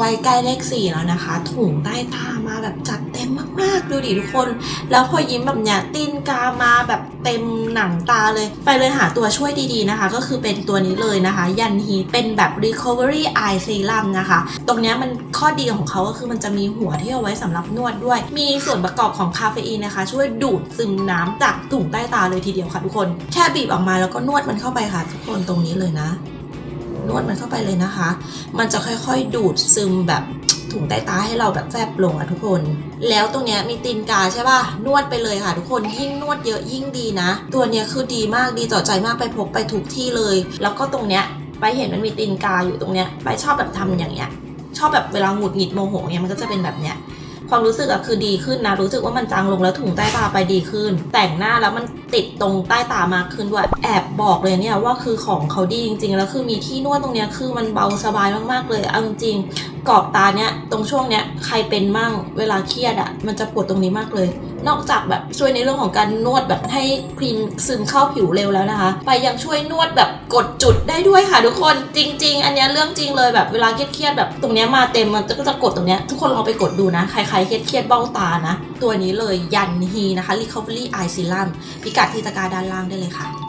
วัยใกล้เลขสี่แล้วนะคะถุงใต้ตามาแบบจัดเต็มมากๆ ดูดิทุกคน แล้วพอยิ้มแบบเนี้ยตีนกามาแบบเต็มหนังตาเลย ไปเลยหาตัวช่วยดีๆนะคะ ก็คือเป็นตัวนี้เลยนะคะ ยันฮีเป็นแบบ recovery eye serum นะคะ ตรงเนี้ยมันข้อดีของเขาก็คือมันจะมีหัวที่เอาไว้สำหรับนวดด้วย มีส่วนประกอบของคาเฟอีนนะคะ ช่วยดูดซึมน้ำจากถุงใต้ตาเลยทีเดียวค่ะทุกคน แค่บีบออกมาแล้วก็นวดมันเข้าไปค่ะทุกคนตรงนี้เลยนะ นวดมันเข้าไปเลยนะคะ มันจะค่อยๆ ดูดซึมแบบถุงใต้ตาให้เราแบบแฟบลงอะทุกคน แล้วตรงเนี้ยมีตีนกาใช่ป่ะ นวดไปเลยค่ะทุกคน ยิ่งนวดเยอะยิ่งดีนะ ตัวเนี้ยคือดีมากดีต่อใจมากไปพกไปทุกที่เลย แล้วก็ตรงเนี้ยไปเห็นมันมีตีนกาอยู่ตรงเนี้ยไปชอบแบบทำอย่างเงี้ย ชอบแบบเวลาหงุดหงิดโมโหเนี่ยมันก็จะเป็นแบบเนี้ย ความรู้สึกอะคือดีขึ้นนะ รู้สึกว่ามันจางลงแล้วถุงใต้ตาไปดีขึ้น แต่งหน้าแล้วมันติดตรงใต้ตามากขึ้นด้วย แอบบอกเลยเนี่ยว่าคือของเขาดีจริง ๆ แล้วคือมีที่นวดตรงเนี้ยคือมันเบาสบายมากๆเลย เอาจริง กรอบตาเนี้ยตรงช่วงเนี้ยใครเป็นมั่งเวลาเครียดอะมันจะปวดตรงนี้มากเลย นอกจากแบบช่วยในเรื่องของการนวดแบบให้ครีมซึมเข้าผิวเร็วแล้วนะคะ ไปยังช่วยนวดแบบกดจุดได้ด้วยค่ะทุกคนจริง ๆ อันนี้เรื่องจริงเลยแบบเวลาเครียดๆแบบตรงเนี้ยมาเต็มมันก็จะกดตรงเนี้ยทุกคนลองไปกดดูนะ ใครๆเครียดๆเบ้าตานะ ตัวนี้เลยยันฮีนะคะ Recovery Eye Serum พิกัดที่ตะกร้าด้านล่างได้เลยค่ะ